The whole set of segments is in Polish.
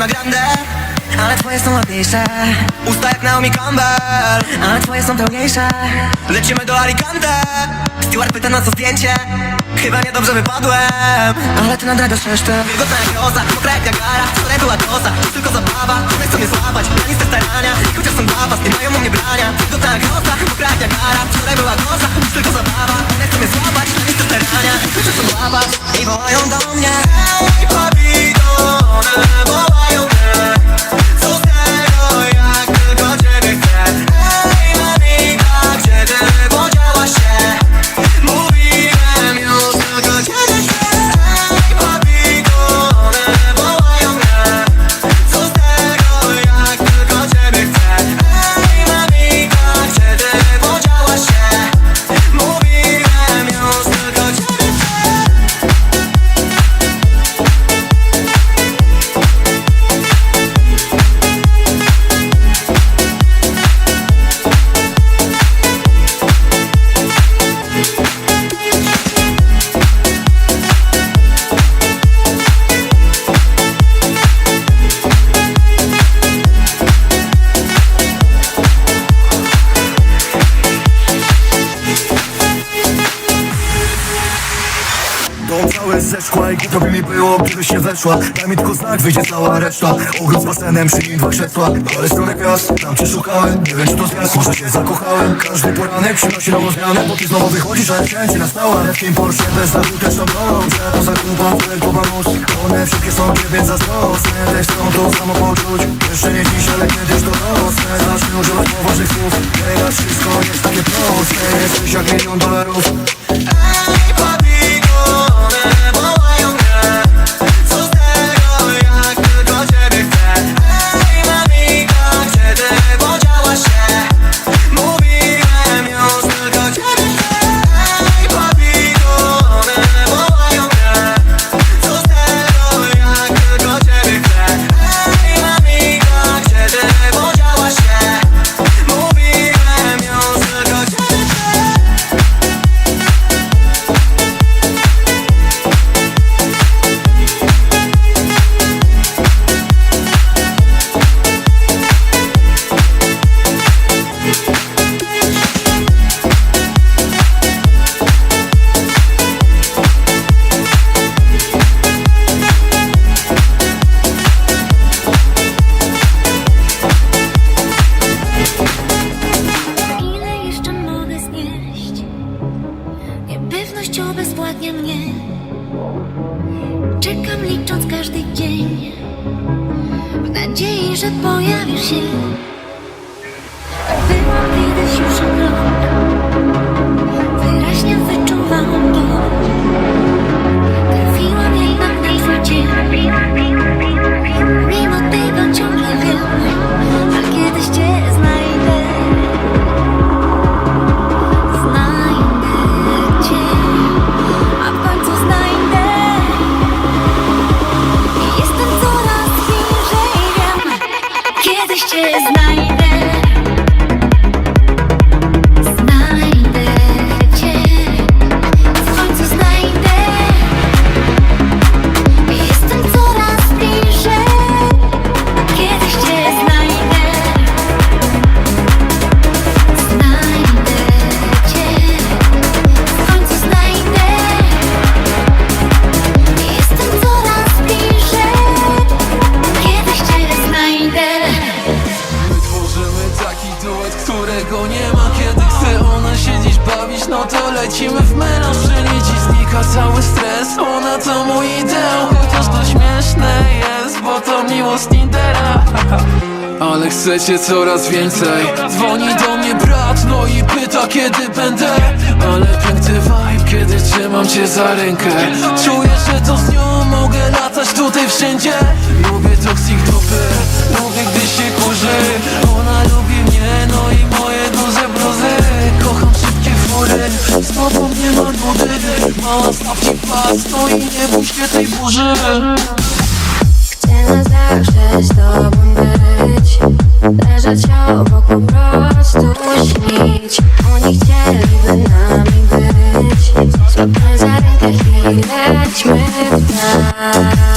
Ariana Grande ale twoje są ładniejsze. Usta jak Naomi Campbell. Ale twoje są pełniejsze. Lecimy do Alicante. Steward pyta na co zdjęcie. Chyba niedobrze wypadłem. Ale ty nadrabiasz resztę Wilgotna jak roza, mokra jak Niagara Wczoraj była koza, tylko zabawa. Nie chcą mnie złapać, na nic te starania. I chociaż są dla was, nie mają u mnie brania. Wilgotna jak roza, mokra jak Niagara Wczoraj była koza, tylko zabawa. Nie chcą mnie złapać, na nic te starania. I chociaż są dla was, i wołają do mnie Ej, papito, głupio by mi było, gdybyś się weszła Daj mi tylko znak, wyjdzie cała reszta. Ogród z basenem, przy nim dwa krzesła. Ale stronę gwiazd, tam cię szukałem. Nie wiem czy to zwiast, może się zakochałem. Każdy poranek przynosi nową zmianę Bo ty znowu wychodzisz, ale wszędzie na stałe. Ale w tym Porsche bez zawód bronią Że poza kupą, którego pomóż One wszystkie są ciebie, więc zazdrosne. Też chcą to samo poczuć. Jeszcze nie dziś, ale kiedyś to rosnę. Zacznę używać poważnych słów. Teraz wszystko jest takie proste. Jesteś jak milion dolarów chcecie coraz więcej. Dzwoni do mnie brat, no i pyta kiedy będę. Ale piękny vibe, kiedy trzymam cię za rękę. Czuję, że to z nią mogę latać tutaj wszędzie. Lubię toxic dupy, lubię gdy się kurzy. Ona lubi mnie, no i moje duże bluzy. Kocham szybkie fury, z tobą nie ma nudy. Mała staw ci pas, no i nie bój się tej burzy. Chcę na zawsze z tobą być Leżeć obok po prostu śnić Oni chcieliby nami być. Złapmy za rękę i lećmy w nas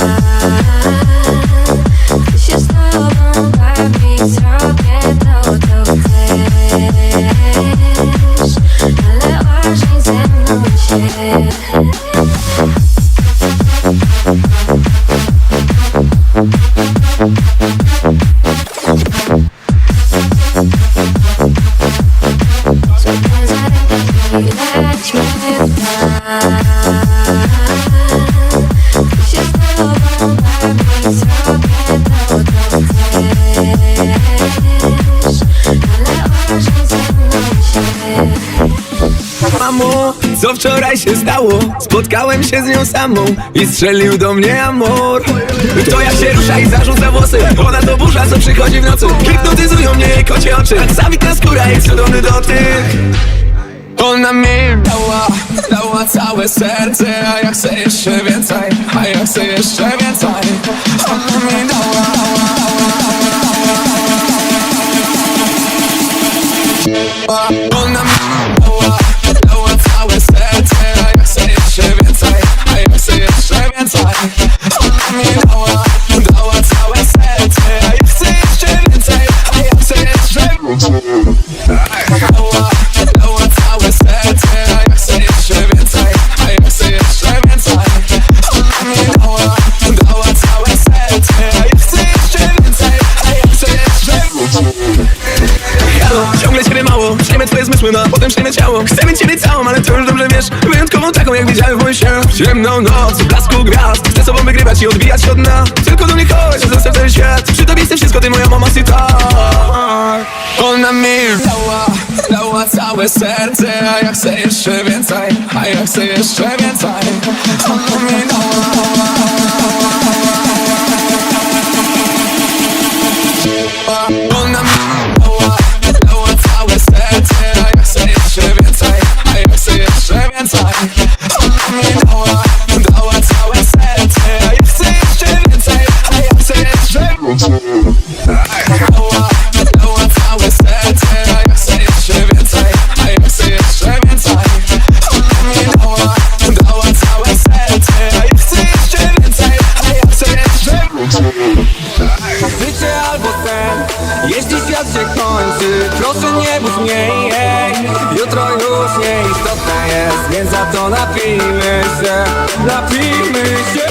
co wczoraj się stało? Spotkałem się z nią samą i strzelił do mnie amor. To jak się rusza i zarzuca włosy. Ona to burza, co przychodzi w nocy. Hipnotyzują mnie jej kocie oczy. Tak zawitna skóra i cudowny dotyk Ona mi dała, dała całe serce A ja chcę jeszcze więcej, a ja chcę jeszcze więcej. Ona mi dała, jeszcze Przejmę twoje zmysły, no a potem przejmę ciało. Chcę mieć ciebie całą, ale to już dobrze wiesz. Wyjątkową taką, jak widziałem w moim się. W ciemną noc, w blasku gwiazd. Chcę sobą wygrywać i odbijać się od dna. Tylko do mnie chodź, zostaw cały świat. Przy tobie chcę wszystko, ty moja mama si Ona mi dała, dała całe serce A ja chcę jeszcze więcej, a ja chcę jeszcze więcej. Ona mi dała dała, jeszcze się Napijmy się.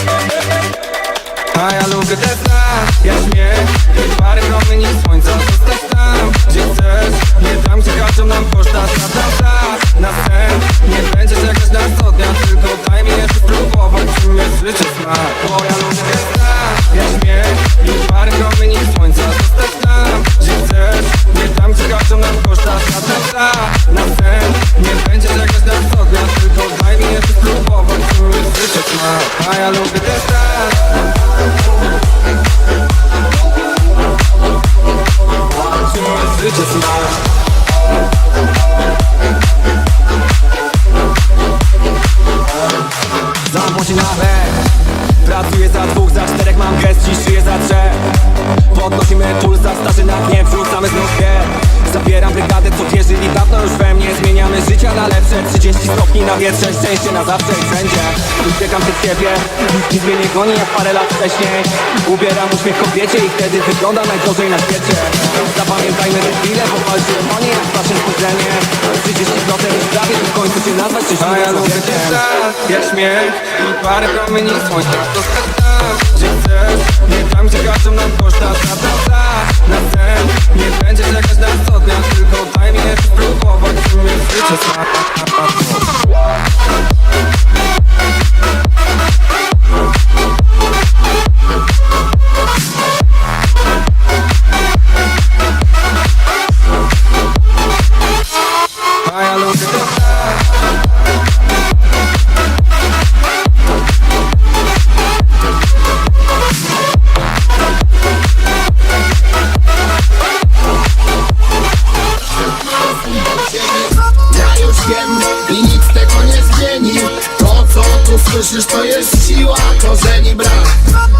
A ja lubię te sna Ja śmiech I parę promieni słońca Zostać tam, gdzie chcesz. Nie tam, gdzie każą nam koszta Ta, ta, ta Na sen Nie będzie czekać na co dnia Tylko daj mi jeszcze spróbować Czym jest życie sna Bo ja lubię te sna Ja śmiech I parę promieni słońca Zostać tam, gdzie chcesz. Nie tam, gdzie każą nam koszta Ta, ta, ta Na sen Nie będzie czekać na co dnia Tylko daj mi jeszcze spróbować Czym jest życie sna A ja lubię te sna wietrze Szczęście na zawsze i wszędzie. Uciekam przed siebie, nic mnie nie goni jak parę lat wcześniej. Ubieram uśmiech kobiecie i wtedy wygląda najgorzej na świecie. Zapamiętajmy te chwile, bo walczy o nie jak wasze spojrzenie 30% już prawie, w końcu się nazwać szczęśliwym A ja lubię cię Jak śmiech i parę promieni słońca. Zostać tam, gdzie chcesz Nie tam, gdzie każą nam koszta Ta, ta, ta, słyszysz to jest siła korzeni brak.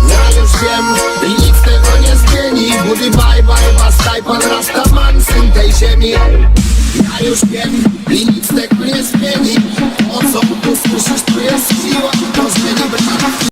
Ja już wiem i nic tego nie zmieni. Budy bye bye bastaj pan Rastaman syn tej ziemi. Ja już wiem